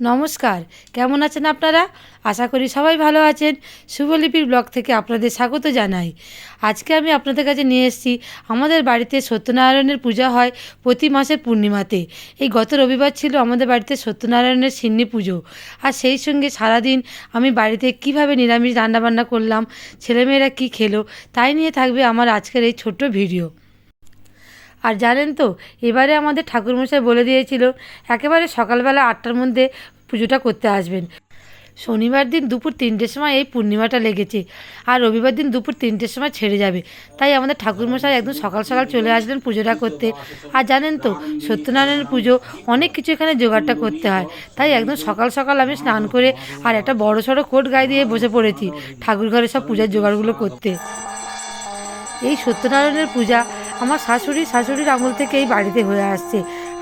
নমস্কার। কেমন আছেন আপনারা? আশা করি সবাই ভালো আছেন। শুভলিপির ব্লগ থেকে আপনাদের স্বাগত জানাই। আজকে আমি আপনাদের কাছে নিয়ে এসেছি। আমাদের বাড়িতে সত্যনারায়ণের পূজা হয় প্রতি মাসের পূর্ণিমাতে। এই গত রবিবার ছিল আমাদের বাড়িতে সত্যনারায়ণের সিন্নি পুজো। আর সেই সঙ্গে সারাদিন আমি বাড়িতে কীভাবে নিরামিষ রান্নাবান্না করলাম, ছেলেমেয়েরা কী খেলো, তাই নিয়ে থাকবে আমার আজকের এই ছোট্ট ভিডিও। আর জানেন তো, এবারে আমাদের ঠাকুরমশাই বলে দিয়েছিল, একেবারে সকালবেলা আটটার মধ্যে পুজোটা করতে আসবেন। শনিবার দিন দুপুর তিনটের সময় এই পূর্ণিমাটা লেগেছে, আর রবিবার দিন দুপুর তিনটের সময় ছেড়ে যাবে। তাই আমাদের ঠাকুরমশাই একদম সকাল সকাল চলে আসলেন পুজোটা করতে। আর জানেন তো, সত্যনারায়ণের পুজো, অনেক কিছু এখানে জোগাড়টা করতে হয়। তাই একদম সকাল সকাল আমি স্নান করে আর একটা বড় সড়ো কোট গায়ে দিয়ে বসে পড়েছি ঠাকুর ঘরে সব পূজার জোগাড়গুলো করতে। এই সত্যনারায়ণের পূজা আমার শাশুড়ি, শাশুড়ির আমল থেকে এই বাড়িতে হয়ে আসছে।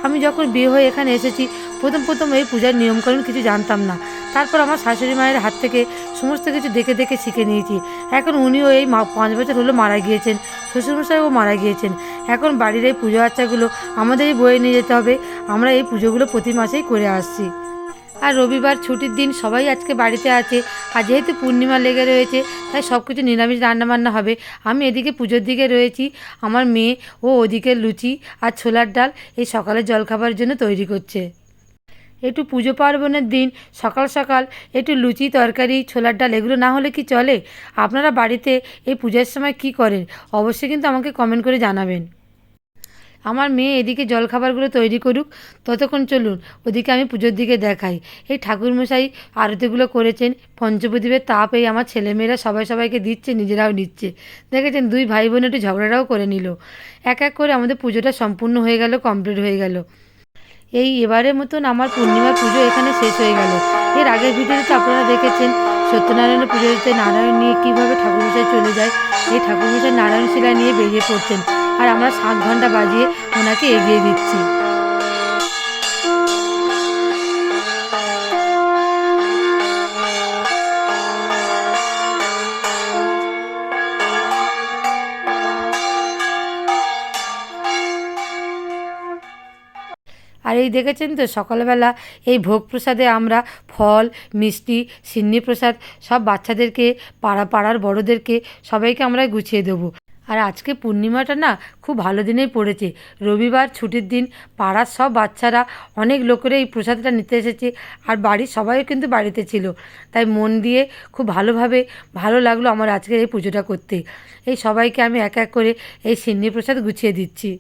আমি যখন বিয়ে হয়ে এখানে এসেছি, প্রথম প্রথম এই পূজার নিয়মকানুন কিছু জানতাম না। তারপর আমার শাশুড়ি মায়ের হাত থেকে সমস্ত কিছু দেখে দেখে শিখে নিয়েছি। এখন উনিও এই পাঁচ বছর হলো মারা গিয়েছেন, শ্বশুরমশাইও মারা গিয়েছেন। এখন বাড়ির এই পুজো আচ্চাগুলো আমাদেরই বয়ে নিয়ে যেতে হবে। আমরা এই পুজোগুলো প্রতি মাসেই করে আসছি। আর রবিবার ছুটির দিন সবাই আজকে বাড়িতে আছে। আর যেহেতু পূর্ণিমা লেগে রয়েছে, তাই সব কিছু নিরামিষ রান্নাবান্না হবে। আমি এদিকে পুজোর দিকে রয়েছি। আমার মেয়ে ও ওদিকে লুচি আর ছোলার ডাল এই সকালের জলখাবারের জন্য তৈরি করছে। একটু পুজো পার্বণের দিন, সকাল সকাল একটু লুচি, তরকারি, ছোলার ডাল এগুলো না হলে কি চলে? আপনারা বাড়িতে এই পূজার সময় কি করেন? অবশ্যই কিন্তু আমাকে কমেন্ট করে জানাবেন। আমার মেয়ে এদিকে জলখাবারগুলো তৈরি করুক, ততক্ষণ চলুন, ওদিকে আমি পুজোর দিকে দেখাই। এই ঠাকুরমশাই আরতিগুলো করেছেন, পঞ্চপ্রদীপের তাপ এই আমার ছেলেমেয়েরা সবাই সবাইকে দিচ্ছে, নিজেরাও নিচ্ছে। দেখেছেন, দুই ভাই বোন একটু ঝগড়াটাও করে নিল। এক এক করে আমাদের পুজোটা সম্পূর্ণ হয়ে গেল, কমপ্লিট হয়ে গেল। এই এবারের মতন আমার পূর্ণিমার পুজো এখানে শেষ হয়ে গেল। এর আগের ভিডিওতে আপনারা দেখেছেন, সত্যনারায়ণের পুজোতে নারায়ণ নিয়ে কীভাবে ঠাকুরমশাই চলে যায়। এই ঠাকুরমশাই নারায়ণ শিলা নিয়ে বেরিয়ে পড়ছেন। আর আমরা সাত ঘণ্টা বাজিয়ে ওনাকে এগিয়ে দিচ্ছি। আর এই দেখেছেন তো, সকালবেলা এই ভোগ প্রসাদে আমরা ফল, মিষ্টি, সিন্নি প্রসাদ সব বাচ্চাদেরকে, পাড়া পাড়ার বড়োদেরকে সবাইকে আমরা গুছিয়ে দেবো। আর আজকে পূর্ণিমাটা না খুব ভালো দিনেই পড়েছে। রবিবার ছুটির দিন, পাড়ার সব বাচ্চারা, অনেক লোকেরা এই প্রসাদটা নিতে এসেছে আর বাড়ির সবাইও কিন্তু বাড়িতে ছিল। তাই মন দিয়ে খুব ভালোভাবে ভালো লাগল আমার আজকে এই পুজোটা করতে। এই সবাইকে আমি এক এক করে এই সিন্নি প্রসাদ গুছিয়ে দিচ্ছি।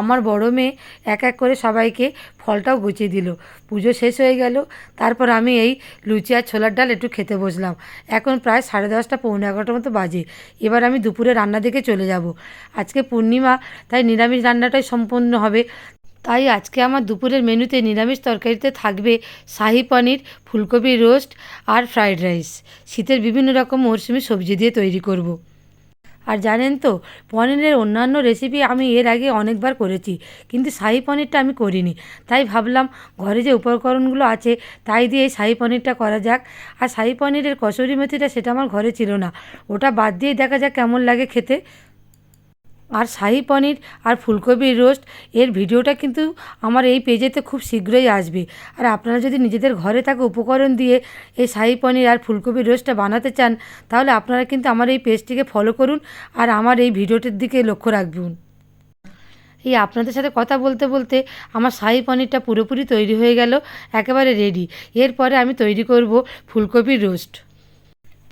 আমার বড় মেয়ে এক এক করে সবাইকে ফলটাও গুছিয়ে দিল। পুজো শেষ হয়ে গেল, তারপর আমি এই লুচি আর ছোলার ডাল একটু খেতে বসলাম। এখন প্রায় সাড়ে দশটা, পৌনে এগারোটার মতো বাজে। এবার আমি দুপুরে রান্না দিকে চলে যাব। আজকে পূর্ণিমা, তাই নিরামিষ রান্নাটাই সম্পন্ন হবে। তাই আজকে আমার দুপুরের মেনুতে নিরামিষ তরকারিতে থাকবে শাহি পনির ফুলকপি রোস্ট আর ফ্রাইড রাইস। শীতের বিভিন্ন রকম মরশুমি সবজি দিয়ে তৈরি করব। আর জানেন তো, পনিরের অন্যান্য রেসিপি আমি এর আগে অনেকবার করেছি, কিন্তু শাহি পনিরটা আমি করিনি। তাই ভাবলাম, ঘরে যে উপকরণগুলো আছে, তাই দিয়ে শাহি পনিরটা করা যাক। আর শাহি পনিরের কসুরি মেথিটা সেটা আমার ঘরে ছিল না। ওটা বাদ দিয়ে দেখা যাক কেমন লাগে খেতে। আর শাহি পনির আর ফুলকপির রোস্ট, এর ভিডিওটা কিন্তু আমার এই পেজেতে খুব শীঘ্রই আসবে। আর আপনারা যদি নিজেদের ঘরে থাকা উপকরণ দিয়ে এই শাহি পনির আর ফুলকপির রোস্টটা বানাতে চান, তাহলে আপনারা কিন্তু আমার এই পেজটিকে ফলো করুন আর আমার এই ভিডিওটির দিকে লক্ষ্য রাখবেন। এই আপনাদের সাথে কথা বলতে বলতে আমার শাহি পনিরটা পুরোপুরি তৈরি হয়ে গেল, একেবারে রেডি এরপরে আমি তৈরি করব ফুলকপির রোস্ট।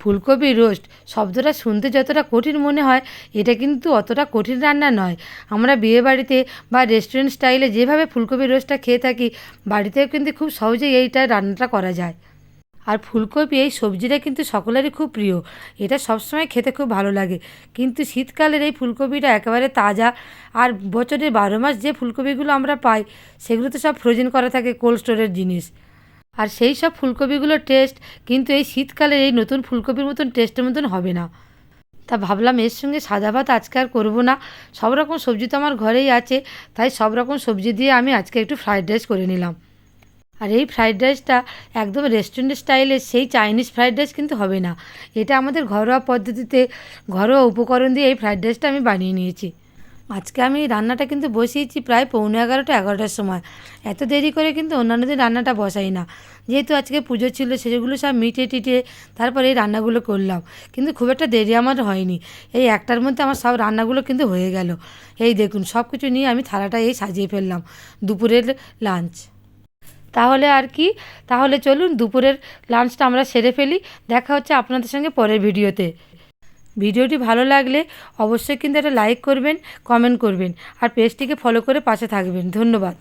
ফুলকপি রোস্ট, শব্দটা শুনতে যতটা কঠিন মনে হয়, এটা কিন্তু অতটা কঠিন রান্না নয়। আমরা বিয়েবাড়িতে বা রেস্টুরেন্ট স্টাইলে যেভাবে ফুলকপি রোস্টটা খেয়ে থাকি, বাড়িতেও কিন্তু খুব সহজেই এইটা রান্নাটা করা যায়। আর ফুলকপি, এই সবজিটা কিন্তু সকলেরই খুব প্রিয়। এটা সবসময় খেতে খুব ভালো লাগে। কিন্তু শীতকালের এই ফুলকপিটা একেবারে তাজা আর বছরের বারো মাস যে ফুলকপিগুলো আমরা পাই, সেগুলো তো সব ফ্রোজেন করা থাকে কোল্ড স্টোরের জিনিস। আর সেই সব ফুলকপিগুলোর টেস্ট কিন্তু এই শীতকালের এই নতুন ফুলকপির মতন টেস্টের মতন হবে না। তা ভাবলাম এর সঙ্গে সাদা ভাত আজকে আর করব না। সব রকম সবজি তো আমার ঘরেই আছে, তাই সব রকম সবজি দিয়ে আমি আজকে একটু ফ্রাইড রাইস করে নিলাম। আর এই ফ্রাইড রাইসটা একদম রেস্টুরেন্ট স্টাইলের সেই চাইনিজ ফ্রাইড রাইস কিন্তু হবে না। এটা আমাদের ঘরোয়া পদ্ধতিতে ঘরোয়া উপকরণ দিয়ে এই ফ্রাইড রাইসটা আমি বানিয়ে নিয়েছি। আজকে আমি রান্নাটা কিন্তু বসিয়েছি প্রায় পৌনে এগারোটা, এগারোটার সময়। এত দেরি করে কিন্তু অন্যান্য দিন রান্নাটা বসাই না। যেহেতু আজকে পুজো ছিল, সেগুলো সব মিটে টিটে তারপরে এই রান্নাগুলো করলাম। কিন্তু খুব একটা দেরি আমার হয়নি। এই একটার মধ্যে আমার সব রান্নাগুলো কিন্তু হয়ে গেল। এই দেখুন সব কিছু নিয়ে আমি থালাটা এই সাজিয়ে ফেললাম। দুপুরের লাঞ্চ। তাহলে আর কি? তাহলে চলুন দুপুরের লাঞ্চটা আমরা সেরে ফেলি। দেখা হচ্ছে আপনাদের সঙ্গে পরের ভিডিওতে। ভিডিওটি ভালো লাগলে অবশ্যই কিন্তু একটা লাইক করবেন কমেন্ট করবেন, আর পেজটিকে ফলো করে পাশে থাকবেন। ধন্যবাদ।